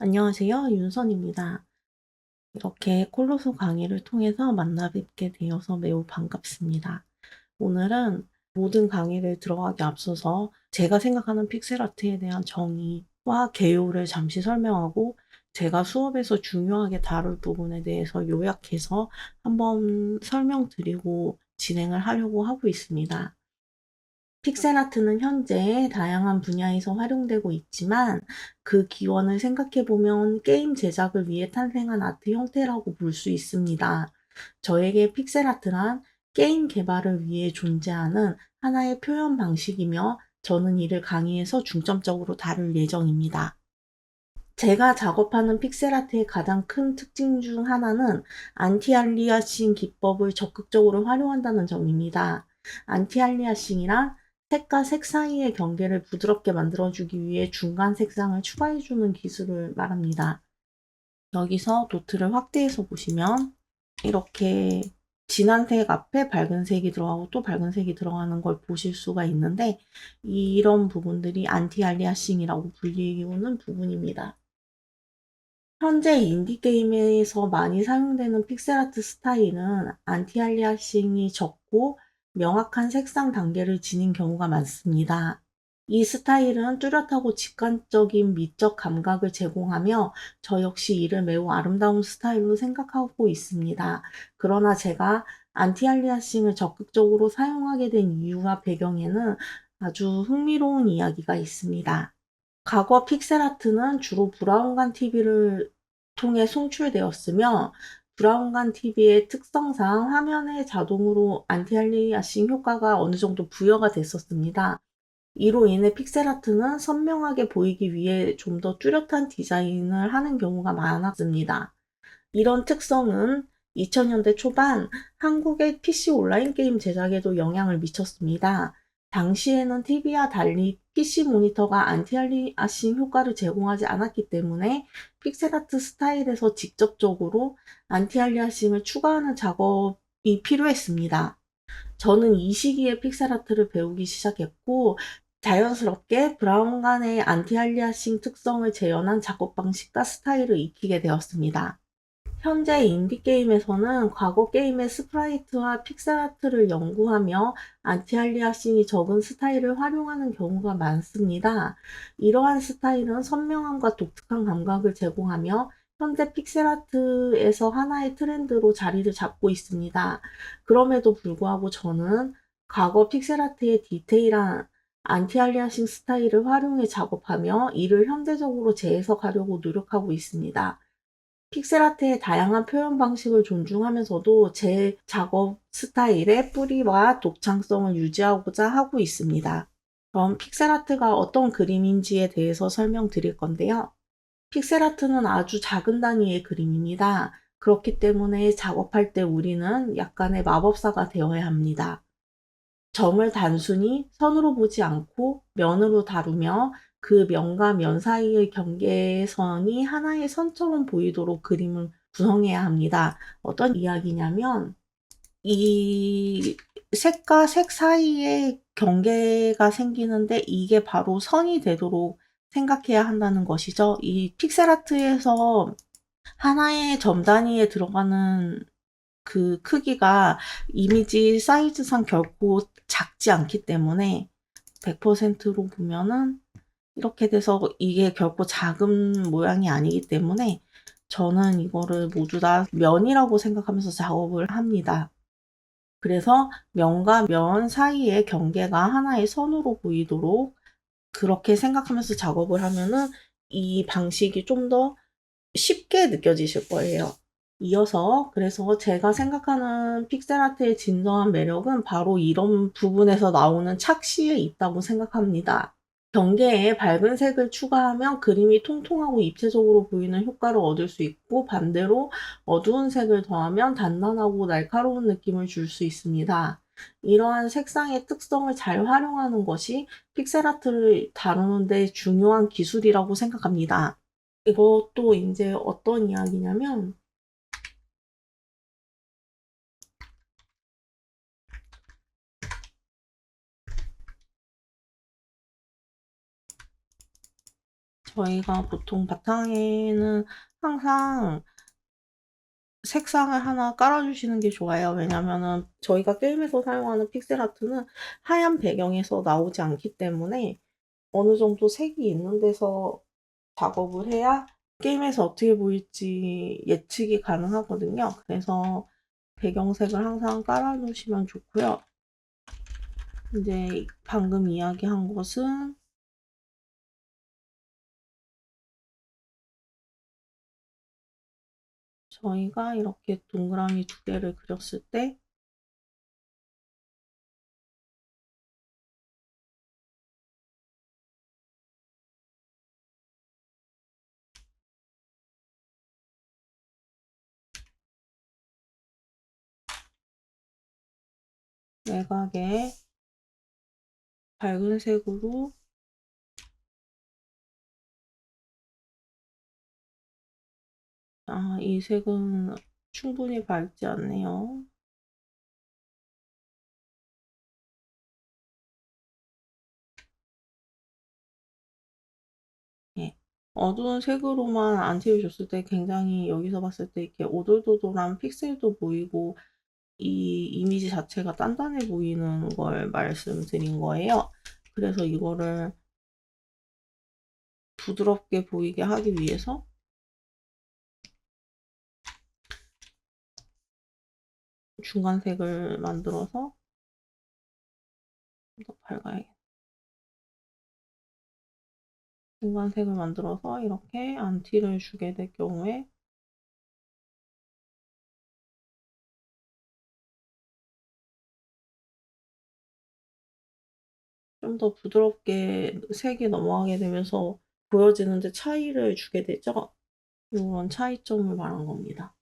안녕하세요. 윤선입니다. 이렇게 콜로소 강의를 통해서 만나 뵙게 되어서 매우 반갑습니다. 오늘은 모든 강의를 들어가기 앞서서 제가 생각하는 픽셀 아트에 대한 정의와 개요를 잠시 설명하고 제가 수업에서 중요하게 다룰 부분에 대해서 요약해서 한번 설명드리고 진행을 하려고 하고 있습니다. 픽셀 아트는 현재 다양한 분야에서 활용되고 있지만 그 기원을 생각해 보면 게임 제작을 위해 탄생한 아트 형태라고 볼 수 있습니다. 저에게 픽셀 아트란 게임 개발을 위해 존재하는 하나의 표현 방식이며 저는 이를 강의에서 중점적으로 다룰 예정입니다. 제가 작업하는 픽셀 아트의 가장 큰 특징 중 하나는 안티알리아싱 기법을 적극적으로 활용한다는 점입니다. 안티알리아싱이란 색과 색 사이의 경계를 부드럽게 만들어주기 위해 중간 색상을 추가해주는 기술을 말합니다. 여기서 도트를 확대해서 보시면 이렇게 진한 색 앞에 밝은 색이 들어가고 또 밝은 색이 들어가는 걸 보실 수가 있는데 이런 부분들이 안티알리아싱이라고 불리우는 부분입니다. 현재 인디게임에서 많이 사용되는 픽셀아트 스타일은 안티알리아싱이 적고 명확한 색상 단계를 지닌 경우가 많습니다. 이 스타일은 뚜렷하고 직관적인 미적 감각을 제공하며 저 역시 이를 매우 아름다운 스타일로 생각하고 있습니다. 그러나 제가 안티알리아싱을 적극적으로 사용하게 된 이유와 배경에는 아주 흥미로운 이야기가 있습니다. 과거 픽셀아트는 주로 브라운관 TV를 통해 송출되었으며 브라운관 TV의 특성상 화면에 자동으로 안티알리아싱 효과가 어느 정도 부여가 됐었습니다. 이로 인해 픽셀아트는 선명하게 보이기 위해 좀 더 뚜렷한 디자인을 하는 경우가 많았습니다. 이런 특성은 2000년대 초반 한국의 PC 온라인 게임 제작에도 영향을 미쳤습니다. 당시에는 TV와 달리 PC 모니터가 안티알리아싱 효과를 제공하지 않았기 때문에 픽셀아트 스타일에서 직접적으로 안티알리아싱을 추가하는 작업이 필요했습니다. 저는 이 시기에 픽셀아트를 배우기 시작했고 자연스럽게 브라운관의 안티알리아싱 특성을 재현한 작업 방식과 스타일을 익히게 되었습니다. 현재 인디게임에서는 과거 게임의 스프라이트와 픽셀아트를 연구하며 안티알리아싱이 적은 스타일을 활용하는 경우가 많습니다. 이러한 스타일은 선명함과 독특한 감각을 제공하며 현재 픽셀아트에서 하나의 트렌드로 자리를 잡고 있습니다. 그럼에도 불구하고 저는 과거 픽셀아트의 디테일한 안티알리아싱 스타일을 활용해 작업하며 이를 현대적으로 재해석하려고 노력하고 있습니다. 픽셀아트의 다양한 표현 방식을 존중하면서도 제 작업 스타일의 뿌리와 독창성을 유지하고자 하고 있습니다. 그럼 픽셀아트가 어떤 그림인지에 대해서 설명드릴 건데요. 픽셀아트는 아주 작은 단위의 그림입니다. 그렇기 때문에 작업할 때 우리는 약간의 마법사가 되어야 합니다. 점을 단순히 선으로 보지 않고 면으로 다루며 그 면과 면 사이의 경계선이 하나의 선처럼 보이도록 그림을 구성해야 합니다. 어떤 이야기냐면 이 색과 색 사이에 경계가 생기는데 이게 바로 선이 되도록 생각해야 한다는 것이죠. 이 픽셀 아트에서 하나의 점 단위에 들어가는 그 크기가 이미지 사이즈상 결코 작지 않기 때문에 100%로 보면은 이렇게 돼서 이게 결코 작은 모양이 아니기 때문에 저는 이거를 모두 다 면이라고 생각하면서 작업을 합니다. 그래서 면과 면 사이의 경계가 하나의 선으로 보이도록 그렇게 생각하면서 작업을 하면은 이 방식이 좀 더 쉽게 느껴지실 거예요. 이어서 그래서 제가 생각하는 픽셀 아트의 진정한 매력은 바로 이런 부분에서 나오는 착시에 있다고 생각합니다. 경계에 밝은 색을 추가하면 그림이 통통하고 입체적으로 보이는 효과를 얻을 수 있고 반대로 어두운 색을 더하면 단단하고 날카로운 느낌을 줄 수 있습니다. 이러한 색상의 특성을 잘 활용하는 것이 픽셀 아트를 다루는데 중요한 기술이라고 생각합니다. 이것도 이제 어떤 이야기냐면 저희가 보통 바탕에는 항상 색상을 하나 깔아주시는 게 좋아요. 왜냐면은 저희가 게임에서 사용하는 픽셀 아트는 하얀 배경에서 나오지 않기 때문에 어느 정도 색이 있는 데서 작업을 해야 게임에서 어떻게 보일지 예측이 가능하거든요. 그래서 배경색을 항상 깔아놓으시면 좋고요. 이제 방금 이야기한 것은 저희가 이렇게 동그라미 두 개를 그렸을 때 외곽에 밝은 색으로 아, 이 색은 충분히 밝지 않네요. 예. 어두운 색으로만 안 채워줬을 때 굉장히 여기서 봤을 때 이렇게 오돌도돌한 픽셀도 보이고 이 이미지 자체가 단단해 보이는 걸 말씀드린 거예요. 그래서 이거를 부드럽게 보이게 하기 위해서 중간색을 만들어서 더 밝아야겠다. 중간색을 만들어서 이렇게 안티를 주게 될 경우에 좀 더 부드럽게 색이 넘어가게 되면서 보여지는데 차이를 주게 되죠. 이런 차이점을 말한 겁니다.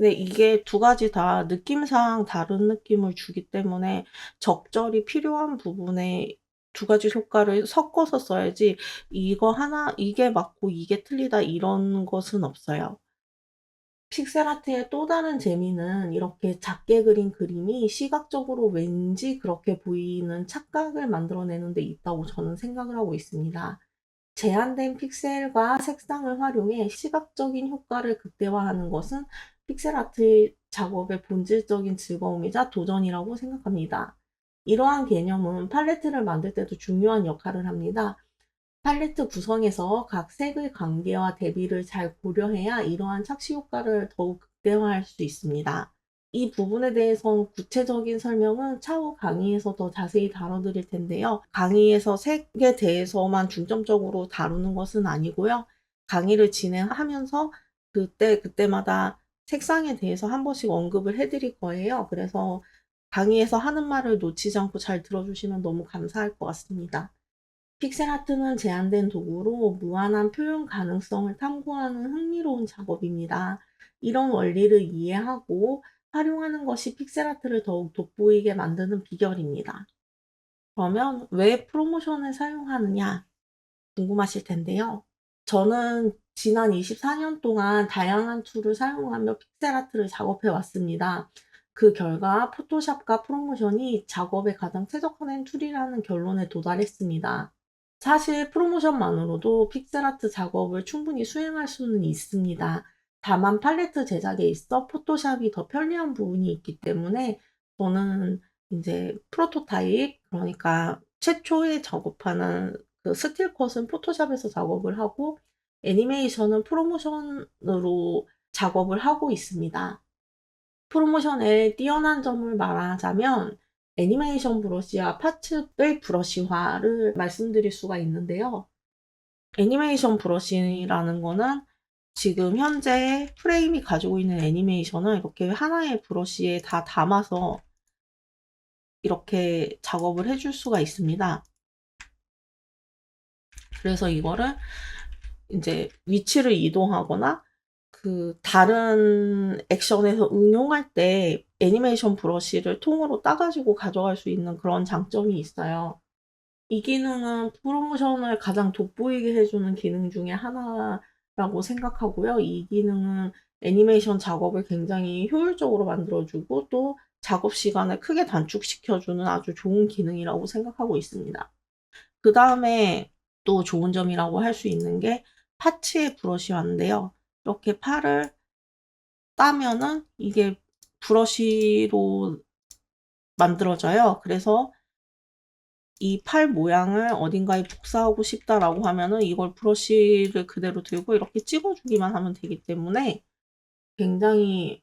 근데 이게 두 가지 다 느낌상 다른 느낌을 주기 때문에 적절히 필요한 부분에 두 가지 효과를 섞어서 써야지 이거 하나 이게 맞고 이게 틀리다 이런 것은 없어요. 픽셀 아트의 또 다른 재미는 이렇게 작게 그린 그림이 시각적으로 왠지 그렇게 보이는 착각을 만들어내는 데 있다고 저는 생각을 하고 있습니다. 제한된 픽셀과 색상을 활용해 시각적인 효과를 극대화하는 것은 픽셀 아트 작업의 본질적인 즐거움이자 도전이라고 생각합니다. 이러한 개념은 팔레트를 만들 때도 중요한 역할을 합니다. 팔레트 구성에서 각 색의 관계와 대비를 잘 고려해야 이러한 착시 효과를 더욱 극대화할 수 있습니다. 이 부분에 대해서 구체적인 설명은 차후 강의에서 더 자세히 다뤄드릴 텐데요. 강의에서 색에 대해서만 중점적으로 다루는 것은 아니고요. 강의를 진행하면서 그때 그때마다 색상에 대해서 한 번씩 언급을 해드릴 거예요. 그래서 강의에서 하는 말을 놓치지 않고 잘 들어주시면 너무 감사할 것 같습니다. 픽셀 아트는 제한된 도구로 무한한 표현 가능성을 탐구하는 흥미로운 작업입니다. 이런 원리를 이해하고 활용하는 것이 픽셀 아트를 더욱 돋보이게 만드는 비결입니다. 그러면 왜 프로모션을 사용하느냐 궁금하실 텐데요. 저는 지난 24년 동안 다양한 툴을 사용하며 픽셀 아트를 작업해 왔습니다. 그 결과 포토샵과 프로모션이 작업에 가장 최적화된 툴이라는 결론에 도달했습니다. 사실 프로모션만으로도 픽셀 아트 작업을 충분히 수행할 수는 있습니다. 다만 팔레트 제작에 있어 포토샵이 더 편리한 부분이 있기 때문에 저는 이제 프로토타입, 그러니까 최초에 작업하는 그 스틸 컷은 포토샵에서 작업을 하고 애니메이션은 프로모션으로 작업을 하고 있습니다. 프로모션의 뛰어난 점을 말하자면 애니메이션 브러쉬와 파츠의 브러쉬화를 말씀드릴 수가 있는데요. 애니메이션 브러쉬라는 거는 지금 현재 프레임이 가지고 있는 애니메이션을 이렇게 하나의 브러쉬에 다 담아서 이렇게 작업을 해줄 수가 있습니다. 그래서 이거를 이제 위치를 이동하거나 그 다른 액션에서 응용할 때 애니메이션 브러쉬를 통으로 따가지고 가져갈 수 있는 그런 장점이 있어요. 이 기능은 프로모션을 가장 돋보이게 해주는 기능 중에 하나라고 생각하고요. 이 기능은 애니메이션 작업을 굉장히 효율적으로 만들어주고 또 작업 시간을 크게 단축시켜주는 아주 좋은 기능이라고 생각하고 있습니다. 그 다음에 또 좋은 점이라고 할 수 있는 게 파츠의 브러쉬화인데요. 이렇게 팔을 따면은 이게 브러쉬로 만들어져요. 그래서 이 팔 모양을 어딘가에 복사하고 싶다라고 하면은 이걸 브러쉬를 그대로 들고 이렇게 찍어주기만 하면 되기 때문에 굉장히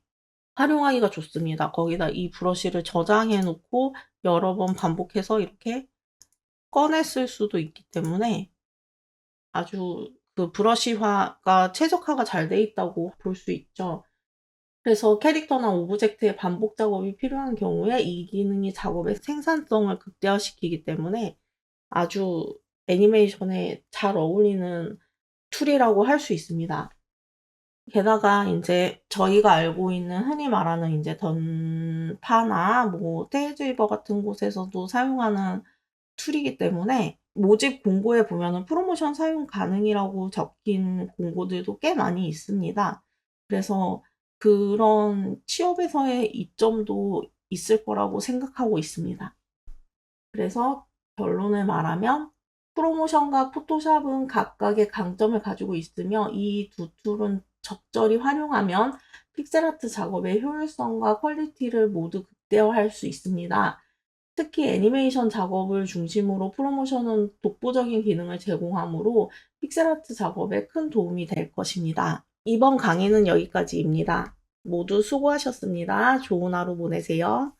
활용하기가 좋습니다. 거기다 이 브러쉬를 저장해 놓고 여러 번 반복해서 이렇게 쓸 수도 있기 때문에 아주 그 브러쉬화가 최적화가 잘 돼 있다고 볼 수 있죠. 그래서 캐릭터나 오브젝트의 반복 작업이 필요한 경우에 이 기능이 작업의 생산성을 극대화시키기 때문에 아주 애니메이션에 잘 어울리는 툴이라고 할 수 있습니다. 게다가 이제 저희가 알고 있는 흔히 말하는 이제 던파나 뭐 테이즈위버 같은 곳에서도 사용하는 툴이기 때문에 모집 공고에 보면은 프로모션 사용 가능이라고 적힌 공고들도 꽤 많이 있습니다. 그래서 그런 취업에서의 이점도 있을 거라고 생각하고 있습니다. 그래서 결론을 말하면 프로모션과 포토샵은 각각의 강점을 가지고 있으며 이 두 툴은 적절히 활용하면 픽셀아트 작업의 효율성과 퀄리티를 모두 극대화할 수 있습니다. 특히 애니메이션 작업을 중심으로 프로모션은 독보적인 기능을 제공하므로 픽셀아트 작업에 큰 도움이 될 것입니다. 이번 강의는 여기까지입니다. 모두 수고하셨습니다. 좋은 하루 보내세요.